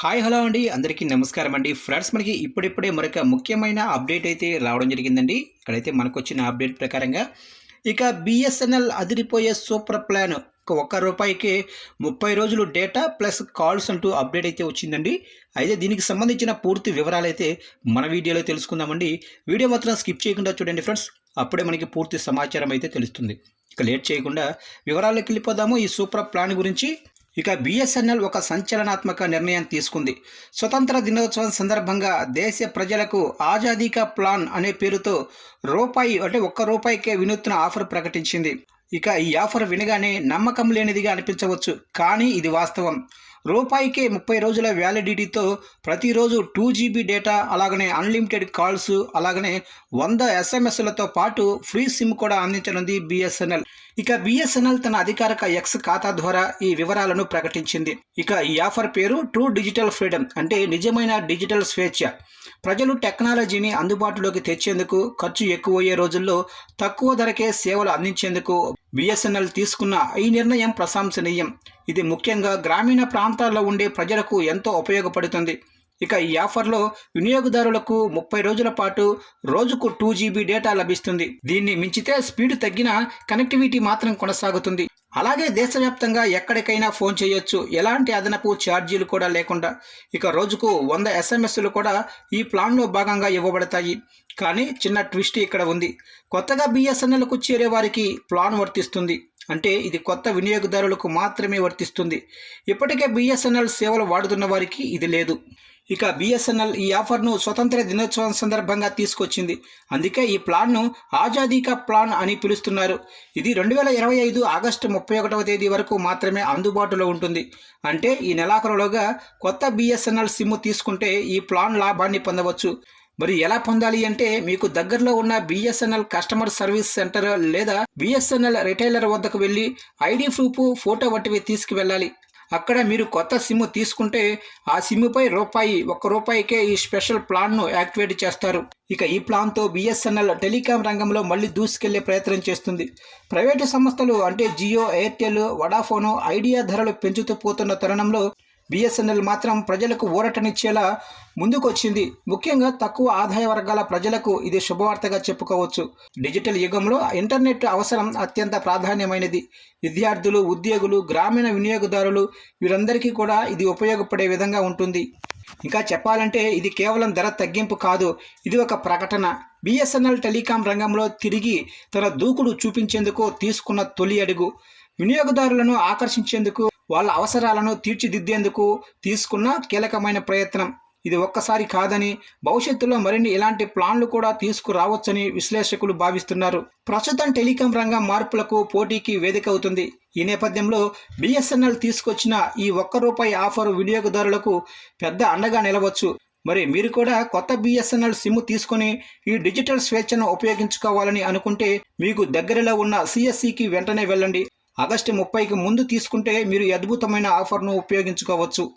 Hi hello అండి. అందరికీ నమస్కారం అండి. ఫ్రెండ్స్ మనకి ఇప్పుడిప్పుడే మరొక ముఖ్యమైన అప్డేట్ అయితే రావడం జరిగిందండి. ఇక్కడైతే మనకు వచ్చిన అప్డేట్ ప్రకారంగా ఇక బిఎస్ఎన్ఎల్ అదిరిపోయే సూపర్ ప్లాన్. ఒక ఒక్క రూపాయికి ముప్పై రోజులు డేటా ప్లస్ కాల్స్ అంటూ అప్డేట్ అయితే వచ్చిందండి. అయితే దీనికి సంబంధించిన పూర్తి వివరాలు అయితే మన వీడియోలో తెలుసుకుందామండి. వీడియో మాత్రం స్కిప్ చేయకుండా చూడండి ఫ్రెండ్స్. అప్పుడే మనకి పూర్తి సమాచారం అయితే తెలుస్తుంది. ఇక లేట్ చేయకుండా వివరాల్లోకి వెళ్ళిపోదాము. ఈ సూపర్ ప్లాన్ గురించి ఇక బిఎస్ఎన్ఎల్ ఒక సంచలనాత్మక నిర్ణయం తీసుకుంది. స్వతంత్ర దినోత్సవం సందర్భంగా దేశ ప్రజలకు ఆజాదీకా ప్లాన్ అనే పేరుతో రూపాయి అంటే ఒక్క రూపాయికే వినూత్న ఆఫర్ ప్రకటించింది. ఇక ఈ ఆఫర్ వినగానే నమ్మకం లేనిదిగా అనిపించవచ్చు. కానీ ఇది వాస్తవం. రూపాయికే ముప్పై రోజుల వ్యాలిడిటీతో ప్రతిరోజు టూ జీబీ డేటా అలాగనే అన్లిమిటెడ్ కాల్స్ అలాగనే వంద ఎస్ఎంఎస్లతో పాటు ఫ్రీ సిమ్ కూడా అందించనుంది బిఎస్ఎన్ఎల్. ఇక బిఎస్ఎన్ఎల్ తన అధికారిక ఎక్స్ ఖాతా ద్వారా ఈ వివరాలను ప్రకటించింది. ఇక ఈ ఆఫర్ పేరు ట్రూ డిజిటల్ ఫ్రీడమ్ అంటే నిజమైన డిజిటల్ స్వేచ్ఛ. ప్రజలు టెక్నాలజీని అందుబాటులోకి తెచ్చేందుకు ఖర్చు ఎక్కువయ్యే రోజుల్లో తక్కువ ధరకే సేవలు అందించేందుకు బిఎస్ఎన్ఎల్ తీసుకున్న ఈ నిర్ణయం ప్రశంసనీయం. ఇది ముఖ్యంగా గ్రామీణ ప్రాంతాల్లో ఉండే ప్రజలకు ఎంతో ఉపయోగపడుతుంది. ఇక ఈ ఆఫర్లో వినియోగదారులకు ముప్పై రోజుల పాటు రోజుకు టూ జీబీ డేటా లభిస్తుంది. దీన్ని మించితే స్పీడ్ తగ్గిన కనెక్టివిటీ మాత్రం కొనసాగుతుంది. అలాగే దేశవ్యాప్తంగా ఎక్కడికైనా ఫోన్ చేయొచ్చు. ఎలాంటి అదనపు ఛార్జీలు కూడా లేకుండా. ఇక రోజుకు వంద ఎస్ఎంఎస్లు కూడా ఈ ప్లాన్లో భాగంగా ఇవ్వబడతాయి. కానీ చిన్న ట్విస్ట్ ఇక్కడ ఉంది. కొత్తగా బిఎస్ఎన్ఎల్కు చేరే వారికి ప్లాన్ వర్తిస్తుంది. అంటే ఇది కొత్త వినియోగదారులకు మాత్రమే వర్తిస్తుంది. ఇప్పటికే బిఎస్ఎన్ఎల్ సేవలు వాడుతున్న వారికి ఇది లేదు. ఇక బిఎస్ఎన్ఎల్ ఈ ఆఫర్ను స్వతంత్ర దినోత్సవం సందర్భంగా తీసుకొచ్చింది. అందుకే ఈ ప్లాన్ను ఆజాదీకా ప్లాన్ అని పిలుస్తున్నారు. ఇది రెండు వేల ఇరవై ఐదు ఆగస్టు ముప్పై ఒకటవ తేదీ వరకు మాత్రమే అందుబాటులో ఉంటుంది. అంటే ఈ నెలాఖరులోగా కొత్త బిఎస్ఎన్ఎల్ సిమ్ తీసుకుంటే ఈ ప్లాన్ లాభాన్ని పొందవచ్చు. మరి ఎలా పొందాలి అంటే మీకు దగ్గరలో ఉన్న బిఎస్ఎన్ఎల్ కస్టమర్ సర్వీస్ సెంటర్ లేదా బిఎస్ఎన్ఎల్ రిటైలర్ వద్దకు వెళ్ళి ఐడి ప్రూఫ్ ఫోటో వంటివి తీసుకువెళ్ళాలి. అక్కడ మీరు కొత్త సిమ్ తీసుకుంటే ఆ సిమ్పై రూపాయి ఒక్క రూపాయికే ఈ స్పెషల్ ప్లాన్ను యాక్టివేట్ చేస్తారు. ఇక ఈ ప్లాన్తో బిఎస్ఎన్ఎల్ టెలికాం రంగంలో మళ్ళీ దూసుకెళ్ళే ప్రయత్నం చేస్తుంది. ప్రైవేటు సంస్థలు అంటే జియో ఎయిర్టెల్ వడాఫోను ఐడియా ధరలు పెంచుతూ పోతున్న తరుణంలో బిఎస్ఎన్ఎల్ మాత్రం ప్రజలకు ఊరటనిచ్చేలా ముందుకొచ్చింది. ముఖ్యంగా తక్కువ ఆదాయ వర్గాల ప్రజలకు ఇది శుభవార్తగా చెప్పుకోవచ్చు. డిజిటల్ యుగంలో ఇంటర్నెట్ అవసరం అత్యంత ప్రాధాన్యమైనది. విద్యార్థులు ఉద్యోగులు గ్రామీణ వినియోగదారులు వీరందరికీ కూడా ఇది ఉపయోగపడే విధంగా ఉంటుంది. ఇంకా చెప్పాలంటే ఇది కేవలం ధర తగ్గింపు కాదు ఇది ఒక ప్రకటన. బిఎస్ఎన్ఎల్ టెలికాం రంగంలో తిరిగి తన దూకుడు చూపించేందుకు తీసుకున్న తొలి అడుగు. వినియోగదారులను ఆకర్షించేందుకు వాళ్ళ అవసరాలను తీర్చిదిద్దేందుకు తీసుకున్న కీలకమైన ప్రయత్నం. ఇది ఒక్కసారి కాదని భవిష్యత్తులో మరిన్ని ఇలాంటి ప్లాన్లు కూడా తీసుకురావచ్చని విశ్లేషకులు భావిస్తున్నారు. ప్రస్తుతం టెలికాం రంగం మార్పులకు పోటీకి వేదిక అవుతుంది. ఈ నేపథ్యంలో బిఎస్ఎన్ఎల్ తీసుకొచ్చిన ఈ ఒక్క రూపాయి ఆఫర్ వినియోగదారులకు పెద్ద అండగా నిలవచ్చు. మరి మీరు కూడా కొత్త బిఎస్ఎన్ఎల్ సిమ్ తీసుకొని ఈ డిజిటల్ స్వేచ్ఛను ఉపయోగించుకోవాలని అనుకుంటే మీకు దగ్గరలో ఉన్న సిఎస్సికి వెంటనే వెళ్ళండి. ఆగస్టు ముప్పైకి ముందు తీసుకుంటే మీరు అద్భుతమైన ఆఫర్ను ఉపయోగించుకోవచ్చు.